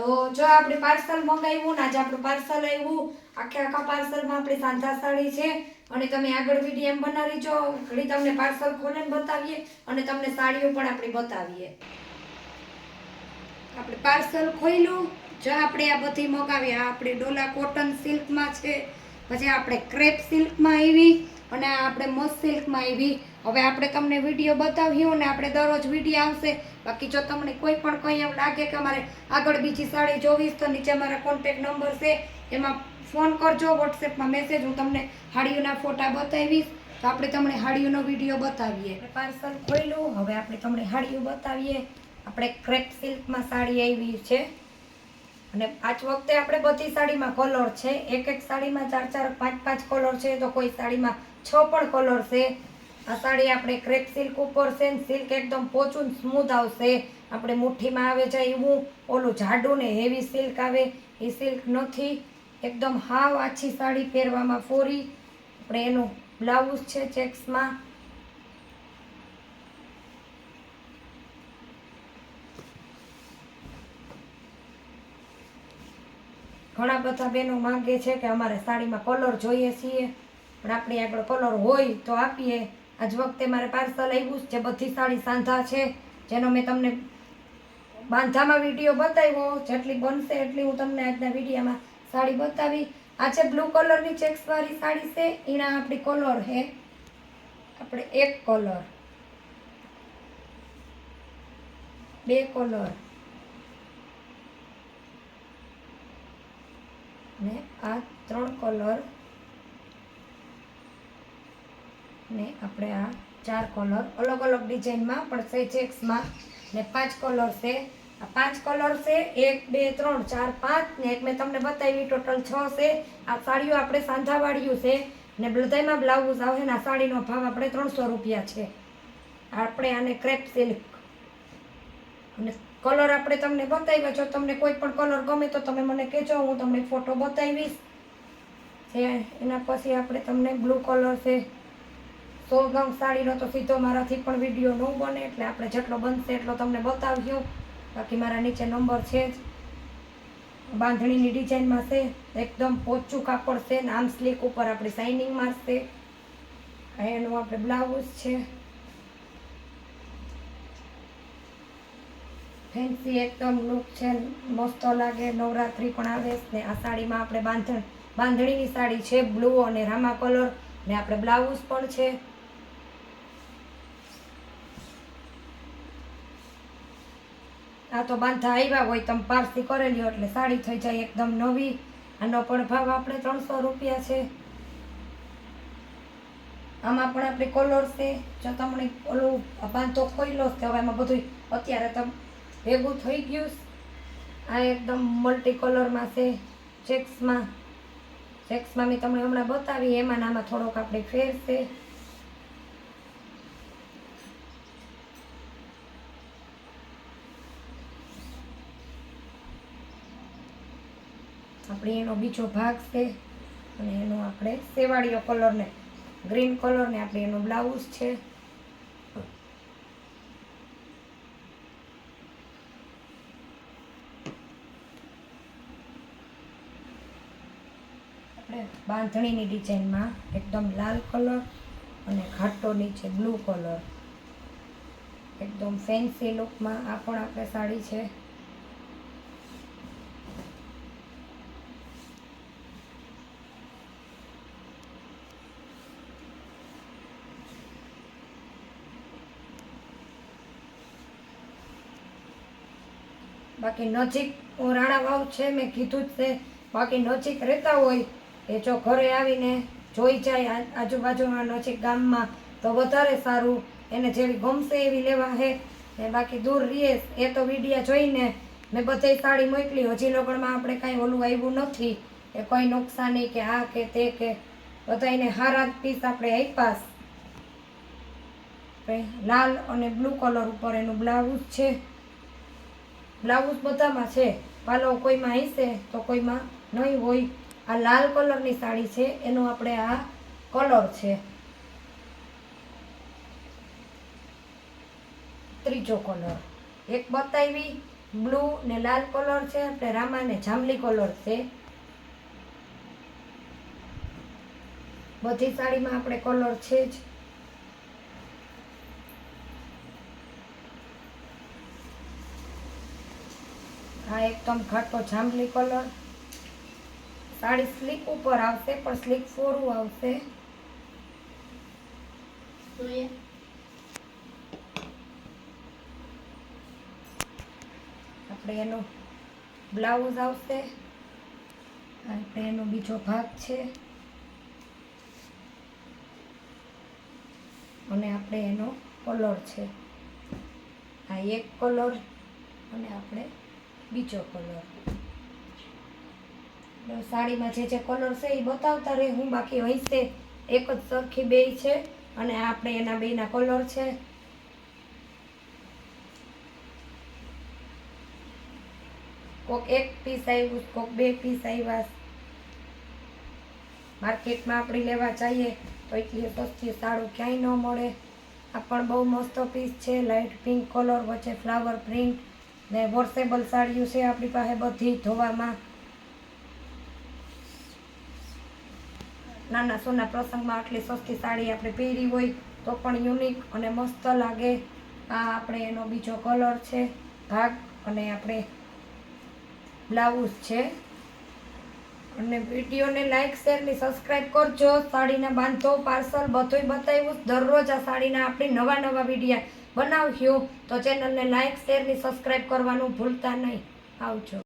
આપણે પાર્સલ મંગાવ્યું ને આજે આપણું પાર્સલ આવ્યું, આખે આખા પાર્સલમાં આપણે સાંધા સાડી છે. અને તમે આગળ વીડિયો એમ બનાવી જો, ઘડી તમને પાર્સલ ખોલીને બતાવીએ અને તમને સાડીઓ પણ આપણે બતાવીએ. આપણે પાર્સલ ખોલ્યું. જો આપણે આ બધી મગાવી આપણે ડોલા કોટન સિલ્કમાં છે. પછી આપણે ક્રેપ સિલ્કમાં આવી અને આપણે મસ્ત સિલ્કમાં આવી. હવે આપણે તમને વીડિયો બતાવ્યો ને આપણે દરરોજ વીડિયો આવશે. બાકી જો તમને કોઈ પણ કંઈ એમ લાગે કે અમારે આગળ બીજી સાડી જોવીશ, તો નીચે મારા કોન્ટેક નંબર છે. એમાં ફોન કરજો વોટ્સએપમાં મેસેજ હું તમને હાડીઓના ફોટા બતાવીશ. તો આપણે તમને હાડીઓનો વીડિયો બતાવીએ. પાર્સલ ખોલ્યું, હવે આપણે તમને હાડીઓ બતાવીએ. આપણે ક્રેપ સિલ્કમાં સાડી આવી છે. અને આજ વખતે આપણે બધી સાડીમાં કલર છે. એક એક સાડીમાં ચાર ચાર, પાંચ પાંચ કલર છે. તો કોઈ સાડીમાં છ પણ કલર છે. આ સાડી આપણે ક્રેપ સિલ્ક ઉપર છે ને સિલ્ક એકદમ પોચું સ્મૂથ આવશે. આપણે મુઠ્ઠીમાં આવે છે એવું ઓલું જાડું ને હેવી સિલ્ક આવે. એ સિલ્ક નથી. એકદમ હાવ આછી સાડી પહેરવામાં ફોરી. આપણે એનું બ્લાઉઝ છે ચેક્સમાં. ઘણા બધા બહેનો માંગે છે કે અમારે સાડીમાં કલર જોઈએ છીએ. પણ આપણી આગળ કલર હોય તો આપીએ. આજ વખતે મારે પાર્સલ આવ્યું છે, બધી સાડી સાંધા છે, જેનો મેં તમને બાંધામાં વીડિયો બતાવ્યો, જેટલી બનશે એટલી હું તમને આજના વિડીયોમાં સાડી બતાવી. આ છે બ્લુ કલરની ચેક્સવાળી સાડી છે એના આપણી કલર છે આપણે એક કલર. બે કલર. ને આ ત્રણ કલર. ને આપણે આ ચાર કલર અલગ અલગ ડિઝાઇનમાં પણ છે ચેક્સમાં ને પાંચ કલર છે. આ પાંચ કલર છે, એક, બે, ત્રણ, ચાર, પાંચ, ને એક મેં તમને બતાવી ટોટલ છ છે. આ સાડીઓ આપણે સાંધાવાળીઓ છે. ને બધાયમાં બ્લાઉઝ આવે ને આ સાડીનો ભાવ આપણે ત્રણસો રૂપિયા છે. આપણે આને ક્રેપ સિલ્ક અને કલર આપણે તમને બતાવ્યા. જો તમને કોઈ પણ કલર ગમે તો તમે મને કહેજો, હું તમને ફોટો બતાવીશ. એના પછી આપણે તમને બ્લુ કલર છે. સો ગમ સાડીનો તો સીધો મારાથી પણ વીડિયો ન બને, એટલે આપણે જેટલો બનશે એટલો તમને બતાવ્યો બાકી મારા નીચે નંબર છે જ. બાંધણીની ડિઝાઇનમાં છે, એકદમ પોચું કાપડ છે ને આમ સ્લીક ઉપર આપણે શાઇનિંગ મારશે એનું આપણે બ્લાઉઝ છે. ફેન્સી એકદમ લુક છે, મસ્ત લાગે. નવરાત્રી પણ આવે ને આ સાડીમાં આપણે બાંધણ, બાંધણીની સાડી છે બ્લુ અને રામા કલર ને આપણે બ્લાઉઝ પણ છે. આ તો બાંધા આવ્યા હોય, તમે પારસી કરેલી એટલે સાડી થઈ જાય એકદમ નવી. આનો પણ ભાવ આપણે ત્રણસો રૂપિયા છે. આમાં પણ આપણે કલર છે. જો તમને ઓલું બાંધો ખોઈલો છે, હવે એમાં બધું અત્યારે તમ ભેગું થઈ ગયું. આ એકદમ મલ્ટી કલરમાં છે ચેક્સમાં ચેક્સમાં મેં તમને હમણાં બતાવી, એમાં આમાં થોડોક આપણે ફેર છે. આપણે એનો બીજો ભાગ છે. અને એનો આપણે સેવાળીઓ કલરને ગ્રીન કલરને આપણે એનો બ્લાઉઝ છે. આપણે બાંધણીની ડિઝાઇનમાં એકદમ લાલ કલર અને ઘાટો નીચે બ્લુ કલર એકદમ ફેન્સી લુકમાં આ પણ આપણે સાડી છે. બાકી નજીક રાણા વાવ છે, મેં કીધું જ છે બાકી નજીક રહેતા હોય એ જો ઘરે આવીને જોઈ જાય આ- આજુબાજુના નજીક ગામમાં, તો વધારે સારું. એને જેવી ગમશે એવી લેવા હે. ને બાકી દૂર રહીએ, એ તો વિડીયા જોઈને મેં બધે સાડી મોકલી. હજી લગણમાં આપણે કાંઈ ઓલું આવ્યું નથી. કે કોઈ નુકસાની કે આ કે તે કે બધાને હારા પીસ આપણે આપ્યા. લાલ અને બ્લુ કલર ઉપર એનું બ્લાઉઝ છે. બ્લાઉઝ બધામાં છે. પાલો કોઈમાં હશે તો કોઈમાં નહીં હોય. આ લાલ કલરની સાડી છે, એનો આપણે આ કલર છે. ત્રીજો કલર. એક બતાવી, બ્લુ ને લાલ કલર છે, આપણે રામા ને જાંબલી કલર છે. બધી સાડીમાં આપણે કલર છે જ. આ એકદમ ઘાટો જાંબલી કલર સાડી સ્લીક ઉપર આવશે પણ સ્લીક ફોરું આવશે. આપણે એનો બ્લાઉઝ આવશે. આપણે એનો બીજો ભાગ છે. અને આપણે એનો કલર છે. આ એક કલર અને આપણે બીજો કલર સાડીમાં જે જે કલર છે એ બતાવતા રહે. હું બાકી હશે એક જ સરખી બે છે અને આપણે એના બેના કલર છે. કોક એક પીસ આવ્યું કોક બે પીસ આવ્યા માર્કેટમાં આપણે લેવા જઈએ તો એટલી સસ્તી સારું ક્યાંય ન મળે. આ પણ બહુ મસ્ત પીસ છે લાઇટ પિંક કલર વચ્ચે ફ્લાવર પ્રિન્ટ ને વોશેબલ સાડીઓ છે આપણી પાસે બધી ધોવામાં. નાના સોના પ્રસંગમાં આટલી સસ્તી સાડી આપણે પહેરી હોય તો પણ યુનિક અને મસ્ત લાગે. આ આપણે એનો બીજો કલર છે, ભાગ અને આપણે બ્લાઉઝ છે. અને વિડીયોને લાઈક શેર ને સબસ્ક્રાઈબ કરજો. સાડીના બાંધો પાર્સલ બધુંય બતાવ્યું. દરરોજ આ સાડીના આપણે નવા નવા વિડીયા બનાવ્યું તો ચેનલને લાઇક શેર ને સબસ્ક્રાઈબ કરવાનું ભૂલતા નહીં. આવજો.